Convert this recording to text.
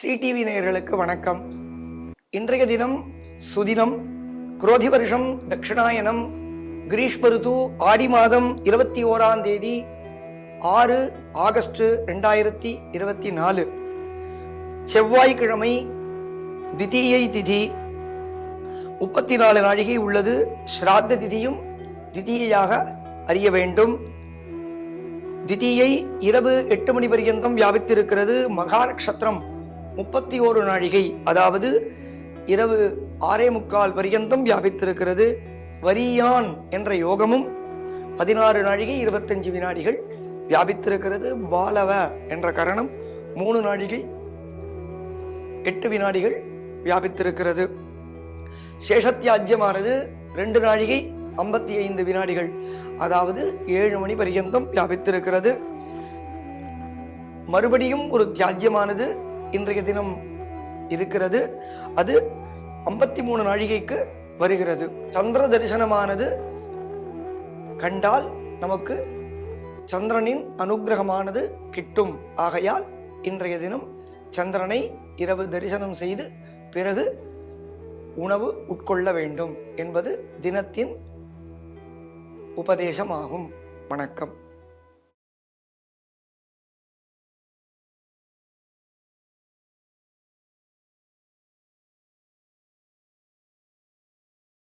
Sri TV நேயர்களுக்கு வணக்கம். இன்றைய தினம் சுதினம் குரோதி வருஷம் தட்சிணாயனம் கிரீஷ்ம ருது ஆடி மாதம் இருபத்தி ஓராம் தேதி ஆறு ஆகஸ்ட் ரெண்டாயிரத்தி இருபத்தி நாலு. செவ்வாய்க்கிழமை திதியை திதி முப்பத்தி நாலு நாழிகை உள்ளது. ஸ்ராத்த திதியும் திதியாக அறிய வேண்டும். திதியை இரவு எட்டு மணி பர்யந்தம் வியாபித்திருக்கிறது. மகா நட்சத்திரம் முப்பத்தி ஓரு நாழிகை அதாவது இரவு ஆறே முக்கால் பரியந்தம் வியாபித்திருக்கிறது. வரியான் என்ற யோகமும் பதினாறு நாழிகை இருபத்தஞ்சு வினாடிகள் வியாபித்திருக்கிறது. பாலவ என்ற கரணம் மூணு நாழிகை எட்டு வினாடிகள் வியாபித்திருக்கிறது. சேஷத்தியாஜ்யமானது ரெண்டு நாழிகை ஐம்பத்தி ஐந்து வினாடிகள் அதாவது ஏழு மணி பரியந்தம் வியாபித்திருக்கிறது. மறுபடியும் ஒரு தியாஜ்யமானது இன்றைய தினம் இருக்கிறது. அது ஐம்பத்தி மூணு நாழிகைக்கு வருகிறது. சந்திர தரிசனமானது கண்டால் நமக்கு சந்திரனின் அனுக்கிரகமானது கிட்டும். ஆகையால் இன்றைய தினம் சந்திரனை இரவு தரிசனம் செய்து பிறகு உணவு உட்கொள்ள வேண்டும் என்பது தினத்தின் உபதேசமாகும். வணக்கம்.